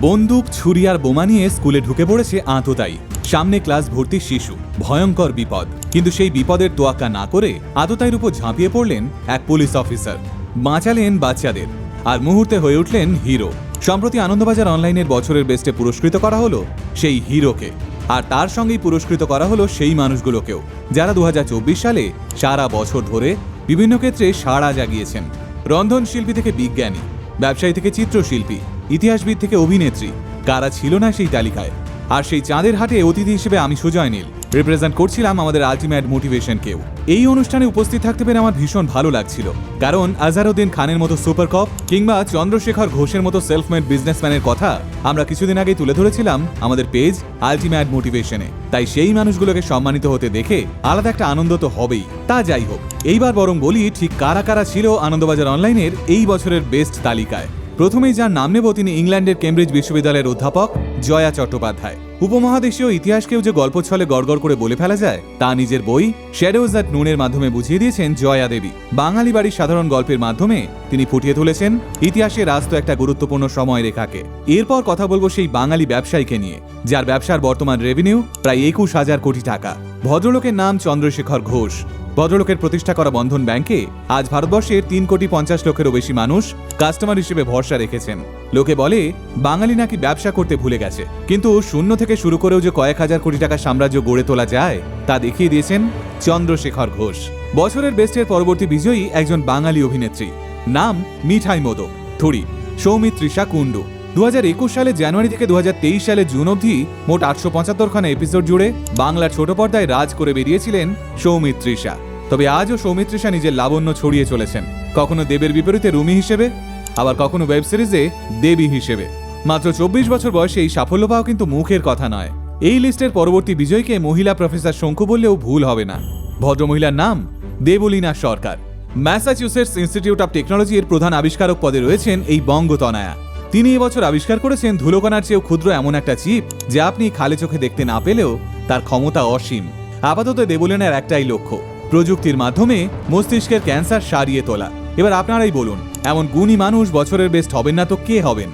বন্দুক, ছুরি আর বোমা নিয়ে স্কুলে ঢুকে পড়েছে আততায়ী সামনে ক্লাস ভর্তি শিশু। ভয়ঙ্কর বিপদ। কিন্তু সেই বিপদের তোয়াক্কা না করে আততায়ীর উপর ঝাঁপিয়ে পড়লেন এক পুলিশ অফিসার। বাঁচালেন বাচ্চাদের। আর মুহূর্তে হয়ে উঠলেন হিরো। সম্প্রতি আনন্দবাজার অনলাইনের বছরের বেস্টে পুরস্কৃত করা হলো সেই হিরোকে। আর তার সঙ্গেই পুরস্কৃত করা হলো সেই মানুষগুলোকেও। যারা দু হাজার চব্বিশ সালে সারা বছর ধরে বিভিন্ন ক্ষেত্রে সাড়া জাগিয়েছেন। রন্ধনশিল্পী থেকে বিজ্ঞানী, ব্যবসায়ী থেকে চিত্রশিল্পী ইতিহাসবিদ থেকে অভিনেত্রী। কারা ছিল না সেই তালিকায়? আর সেই চাঁদের হাটে অতিথি হিসেবে আমি সুজয় নীল। রিপ্রেজেন্ট করছিলাম আমাদের আলটিমেট মোটিভেশনকেও এই অনুষ্ঠানে উপস্থিত থাকতে পেরে আমার ভীষণ ভালো লাগছিল। কারণ আজহারউদ্দিন খানের মতো সুপার কপ কিংবা চন্দ্রশেখর ঘোষের মতো সেলফ মেড বিজনেসম্যানের কথা আমরা কিছুদিন আগেই তুলে ধরেছিলাম আমাদের পেজ আলটিমেট মোটিভেশনে। তাই সেই মানুষগুলোকে সম্মানিত হতে দেখে আলাদা একটা আনন্দ তো হবেই। তা যাই হোক, এইবার বরং বলি ঠিক কারা কারা ছিল আনন্দবাজার অনলাইনের এই বছরের বেস্ট তালিকায়। প্রথমেই যার নাম নেব তিনি ইংল্যান্ডের কেমব্রিজ বিশ্ববিদ্যালয়ের অধ্যাপক জয়া চট্টোপাধ্যায়। উপমহাদেশীয় ইতিহাসকেও যে গল্প ছলে গড়গড় করে বলে ফেলা যায়, তা নিজের বই শ্যাডোজ অ্যাট নুনের মাধ্যমে বুঝিয়ে দিয়েছেন জয়া দেবী। বাঙালি বাড়ির সাধারণ গল্পের মাধ্যমে তিনি ফুটিয়ে তুলেছেন ইতিহাসের রাস্ত একটা গুরুত্বপূর্ণ সময় রেখাকে। এরপর কথা বলব সেই বাঙালি ব্যবসায়ীকে নিয়ে, যার ব্যবসার বর্তমান রেভিনিউ প্রায় একুশ হাজার কোটি টাকা। ভদ্রলোকের নাম চন্দ্রশেখর ঘোষ। ভদ্রলোকের প্রতিষ্ঠা করা বন্ধন ব্যাংকে আজ ভারতবর্ষের তিন কোটি পঞ্চাশ লক্ষেরও বেশি মানুষ কাস্টমার হিসেবে ভরসা রেখেছেন। লোকে বলে, বাঙালি নাকি ব্যবসা করতে ভুলে গেছে। কিন্তু শূন্য থেকে শুরু করেও যে কয়েক হাজার কোটি টাকা সাম্রাজ্য গড়ে তোলা যায়, তা দেখিয়ে দিয়েছেন চন্দ্রশেখর ঘোষ। বছরের বেস্টের পরবর্তী বিজয়ী একজন বাঙালি অভিনেত্রী। নাম মিঠাই মোদক। থুড়ি সৌমিত্রিষা কুণ্ডু। দু হাজার একুশ সালে জানুয়ারি থেকে দু হাজার তেইশ সালে জুন অবধি মোট আটশো পঁচাত্তরখানা এপিসোড জুড়ে বাংলার ছোট পর্দায় রাজ করে বেরিয়েছিলেন সৌমিত্রিষা। তবে আজও সৌমিত্রিষা নিজের লাবণ্য ছড়িয়ে চলেছেন। কখনো দেবের বিপরীতে রুমি হিসেবে, আবার কখনো ওয়েব সিরিজে দেবী হিসেবে। মাত্র চব্বিশ বছর বয়সে এই সাফল্য পাওয়া কিন্তু মুখের কথা নয়। এই লিস্টের পরবর্তী বিজয়কে মহিলা প্রফেসর শঙ্কু বললেও ভুল হবে না। ভদ্রমহিলার নাম Debalina Sarkar. Massachusetts Institute of টেকনোলজির প্রধান আবিষ্কারক পদে রয়েছেন এই বঙ্গতনায়া। তিনি এবছর আবিষ্কার করেছেন ধুলোকণার চেয়েও ক্ষুদ্র এমন একটা চিপ যা আপনি খালে চোখে দেখতে না পেলেও তার ক্ষমতা অসীম। আপাতত দেবলীনার একটাই লক্ষ্য, প্রযুক্তির মাধ্যমে মস্তিষ্কের ক্যান্সার সারিয়ে তোলা। এবার আপনারাই বলুন, এমন গুণী মানুষ বছরের বেস্ট হবেন না তো কে হবেন?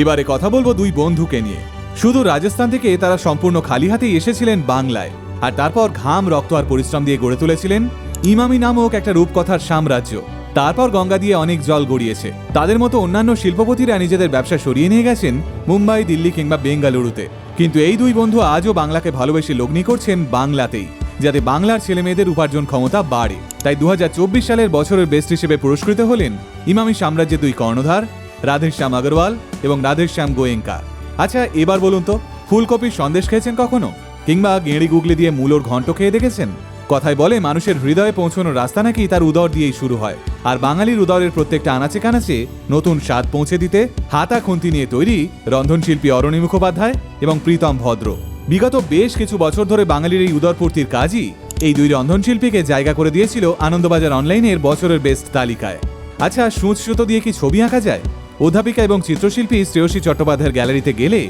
এবারে কথা বলব দুই বন্ধুকে নিয়ে। শুধু রাজস্থান থেকে তারা সম্পূর্ণ খালি হাতেই এসেছিলেন বাংলায়, আর তারপর ঘাম, রক্ত আর পরিশ্রম দিয়ে গড়ে তুলেছিলেন ইমামি নামক একটা রূপকথার সাম্রাজ্য। তারপর গঙ্গা দিয়ে অনেক জল গড়িয়েছে। তাদের মতো অন্যান্য শিল্পপতিরা নিজেদের ব্যবসা সরিয়ে নিয়ে গেছেন মুম্বাই, দিল্লি কিংবা বেঙ্গালুরুতে। কিন্তু এই দুই বন্ধু আজও বাংলাকে ভালোবেসে লগ্নি করছেন বাংলাতেই, যাতে বাংলার ছেলে মেয়েদের উপার্জন ক্ষমতা বাড়ে। তাই দু হাজার চব্বিশ সালের বছরের বেস্ট হিসেবে পুরস্কৃত হলেন ইমামি সাম্রাজ্যের দুই কর্ণধার, রাধেশ্যাম আগরওয়াল এবং রাধেশ্যাম গোয়েঙ্কা আচ্ছা এবার বলুন তো, ফুলকপির সন্দেশ খেয়েছেন কখনো? কিংবা গেঁড়ি গুগলি দিয়ে মূলোর ঘন্ট খেয়ে দেখেছেন? কথায় বলে, মানুষের হৃদয়ে পৌঁছানোর রাস্তা নাকি তার উদর দিয়েই শুরু হয়। আর বাঙালির উদরের প্রত্যেকটা আনাচে কানাচে নতুন স্বাদ পৌঁছে দিতে হাতা খুন্তি নিয়ে তৈরি রন্ধনশিল্পী অরণি মুখোপাধ্যায় এবং প্রীতম ভদ্র। বিগত বেশ কিছু বছর ধরে বাঙালির এই উদরপূর্তির কাজই এই দুই রন্ধনশিল্পীকে জায়গা করে দিয়েছিল আনন্দবাজার অনলাইনের বছরের বেস্ট তালিকায়। আচ্ছা সুচ সুতো দিয়ে কি ছবি আঁকা যায়? অধ্যাপিকা এবং চিত্রশিল্পী শ্রেয়সী চট্টোপাধ্যায়ের গ্যালারিতে গেলে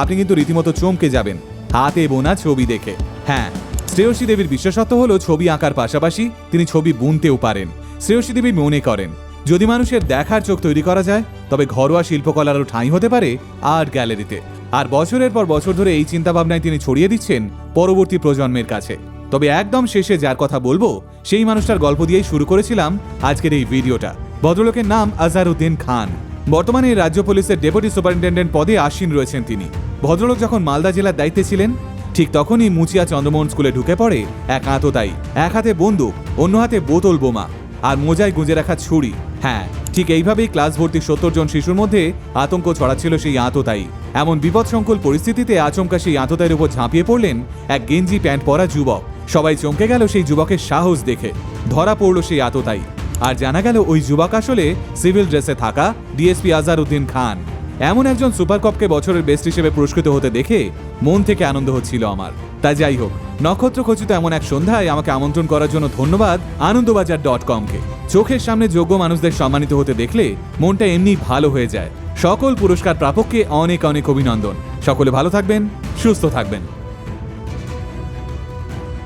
আপনি কিন্তু রীতিমতো চমকে যাবেন, হাতে বোনা ছবি দেখে। হ্যাঁ শ্রেয়সী দেবীর বিশেষত্ব হলো ছবি আঁকার পাশাপাশি তিনি ছবি বুনতেও পারেন। শ্রেয়সী দেবী মনে করেন, যদি মানুষের দেখার চোখ তৈরি করা যায়, তবে ঘরোয়া শিল্পকলারও ঠাঁই হতে পারে আর্ট গ্যালারিতে। আর বছরের পর বছর ধরে এই চিন্তাভাবনায় তিনি ছড়িয়ে দিচ্ছেন পরবর্তী প্রজন্মের কাছে। তবে একদম শেষে যার কথা বলব, সেই মানুষটার গল্প দিয়েই শুরু করেছিলাম আজকের এই ভিডিওটা। ভদ্রলোকের নাম আজহারউদ্দিন খান। বর্তমানে রাজ্য পুলিশের ডেপুটি সুপারিনটেন্ডেন্ট পদে আসীন রয়েছেন তিনি। ভদ্রলোক যখন মালদা জেলার দায়িত্বে ছিলেন ঠিক তখনই মুচিয়া চন্দ্রমোহন স্কুলে ঢুকে পড়ে, এক আততায়ী, এক হাতে বন্দুক, অন্য হাতে বোতল বোমা আর মোজায় গুঁজে রাখা ছুরি। হ্যাঁ ঠিক এইভাবেই ক্লাস ভর্তি সত্তর জন শিশুর মধ্যে আতঙ্ক ছড়াচ্ছিল সেই আততায়ী। এমন বিপদসংকুল পরিস্থিতিতে আচমকা সেই আততায়ীর উপর ঝাঁপিয়ে পড়লেন এক গেঞ্জি প্যান্ট পরা যুবক। সবাই চমকে গেল সেই যুবকের সাহস দেখে। ধরা পড়ল সেই আততায়ী। আর জানা গেল ওই যুবক আসলে সিভিল ড্রেসে থাকা ডিএসপি আজারউদ্দিন খান। এমন একজন সুপার কপকে বছরের বেস্ট হিসেবে পুরস্কৃত হতে দেখে মন থেকে আনন্দ হচ্ছিল আমার। তাই যাই হোক, নক্ষত্র খচিত এমন এক সন্ধ্যায় আমাকে আমন্ত্রণ করার জন্য ধন্যবাদ আনন্দবাজার ডট কমকে। চোখের সামনে যোগ্য মানুষদের সম্মানিত হতে দেখলে মনটা এমনি ভালো হয়ে যায়। সকল পুরস্কার প্রাপককে অনেক অনেক অভিনন্দন। সকলে ভালো থাকবেন, সুস্থ থাকবেন।